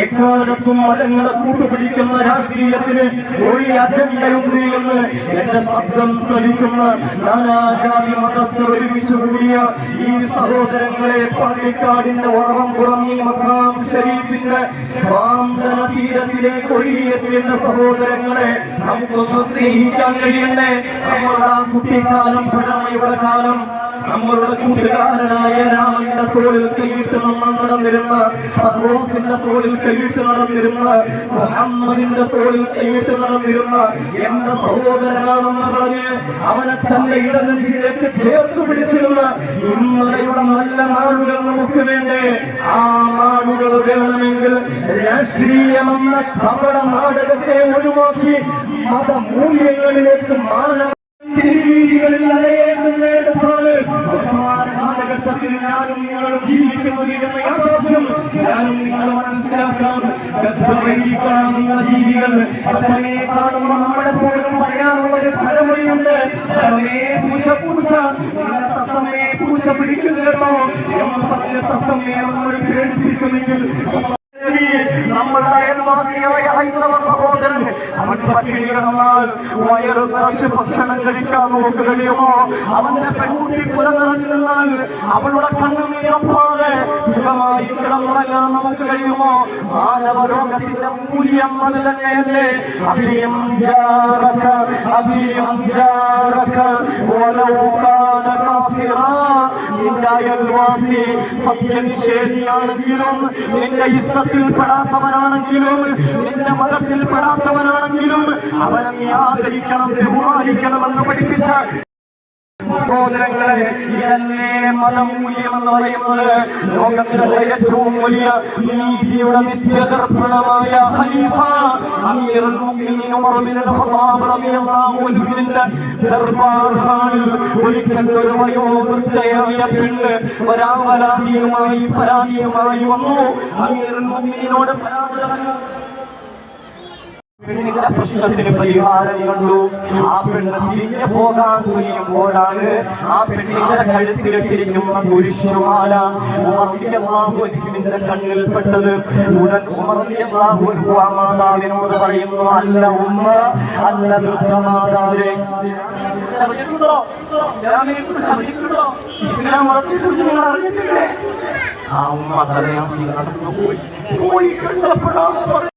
എക്കാലത്തും മതങ്ങളെ കൂട്ടുപിടിക്കുന്ന രാഷ്ട്രീയത്തിന് ഒരു അജണ്ടയുണ്ട് എന്ന് എന്റെ ശബ്ദം ശ്രവിക്കുന്ന നാനാജാതി മതസ്ഥർ ഒരുമിച്ച് കൂടിയ ഈ സഹോദരങ്ങളെ പള്ളിക്കാടിന്റെ ഉറവം പുറമി മക്കാം ഷരീഫിന്റെ സ്വാന്തന തീരത്തിലേക്ക് ഒഴുകിയെത്തിയ എന്റെ സഹോദരങ്ങളെ നമുക്കൊന്ന് സ്നേഹിക്കാൻ കഴിയണ്ടേ നമ്മളുടെ ആ കുട്ടിക്കാലം പഴമയുടെ കാലം നമ്മളുടെ കൂട്ടുകാരനായ രാമന്റെ തോളിൽ കൈയിട്ട് നമ്മൾ നടന്നിരുന്ന അക്രോസിന്റെ തോളിൽ കൈയിട്ട് നടന്നിരുന്ന മുഹമ്മദിന്റെ തോളിൽ കൈയിട്ട് നടന്നിരുന്ന എന്റെ സഹോദരനാണെന്ന് പറഞ്ഞ് അവനെ തന്റെ ഇടനെഞ്ചിലേക്ക് ചേർത്ത് പിടിച്ചിരുന്ന ഇന്നലെയുടെ നല്ല നാടുകൾ നമുക്ക് വേണ്ടേ? ആ നാടുകൾ വേണമെങ്കിൽ രാഷ്ട്രീയമെന്ന കപട നാടകത്തെ ഒഴിവാക്കി മതമൂല്യങ്ങളിലേക്ക് മാനവ തിരുവീതികളിൽ അലയേണ്ടുന്നിടത്താണ് കാലഘട്ടത്തിൽ ഞാനും നിങ്ങളും ജീവിക്കുന്നത് ഞാനും നിങ്ങളും മനസ്സിലാക്കണം. ഗദ്ദവയിരിക്കണമെന്ന ജീവികൾ അപ്പനെ കാണുമ്പോൾ നമ്മളെ പോലും പറയാനുള്ള ഒരു പഴമൊഴിയുണ്ട് പൂച്ച പൂച്ച തത്തമ്മേ പൂച്ച പിടിക്കുന്നു കേട്ടോ എന്ന് പറഞ്ഞ് തത്തമ്മയെ നമ്മൾ പേടിപ്പിക്കുമെങ്കിൽ അയൽവാസിയായ ഹൈന്ദവ സഹോദരൻ അവൻ പട്ടിണി കിടന്നാൽ വയറ് നിറച്ച് ഭക്ഷണം കഴിക്കാൻ നമുക്ക് കഴിയുമോ? അവന്റെ പെൺകുട്ടി പുലനിറഞ്ഞു നിന്നാൽ അവളുടെ കണ്ണുനീരപ്പാതെ സുഖമായി കിടന്നുറങ്ങാൻ നമുക്ക് കഴിയുമോ? മാനവലോകത്തിന്റെ മൂല്യം അത് തന്നെയല്ലേ. അഭിയം ജാറക അഭിയം ജാറക വലൗ കാന കാഫിറാ സത്യം ശരിയാണെങ്കിലും നിന്റെ ഇസ്സത്തിൽ പെടാത്തവനാണെങ്കിലും നിന്റെ മതത്തിൽ പെടാത്തവനാണെങ്കിലും അവനെ നീ ആദരിക്കണം ബഹുമാനിക്കണമെന്ന് പഠിപ്പിച്ച സഹോദരങ്ങളെ ഇതല്ലേ മതമൂല്യം എന്ന് പറയുന്നത് ലോകത്തിലുള്ള ഏറ്റവും വലിയ നീതിയുടെ നിത്യതർപ്പണമായ ഖലീഫ അൻഹുവിന്റെ ദർബാർ പരാതിയുമായി വന്നു. അമീർ മുഅ്മിനീനോട് പെണ്ണിന്റെ പ്രശ്നത്തിന് പരിഹാരം കണ്ടു. ആ പെണ്ണ് തിരിഞ്ഞു പോകാൻ തുനിയുമ്പോഴാണ് ആ പെണ്ണിന്റെ കഴുത്തിലിട്ടിരിക്കുന്ന കുരിശുമാല ഉമർദിന്റെ കണ്ണിൽ പെട്ടത്. ഉടൻ മാതാവിനോട് പറയുന്നു അല്ല ഉമ്മ അല്ല വൃദ്ധമാതാവേ? ഇസ്ലാം കുറിച്ച് നിങ്ങൾ അറിഞ്ഞിട്ടില്ലേ? ആ ഉമ്മ തലയാക്കി നടന്നു പോയി പോയി കണ്ടപ്പോഴാണ്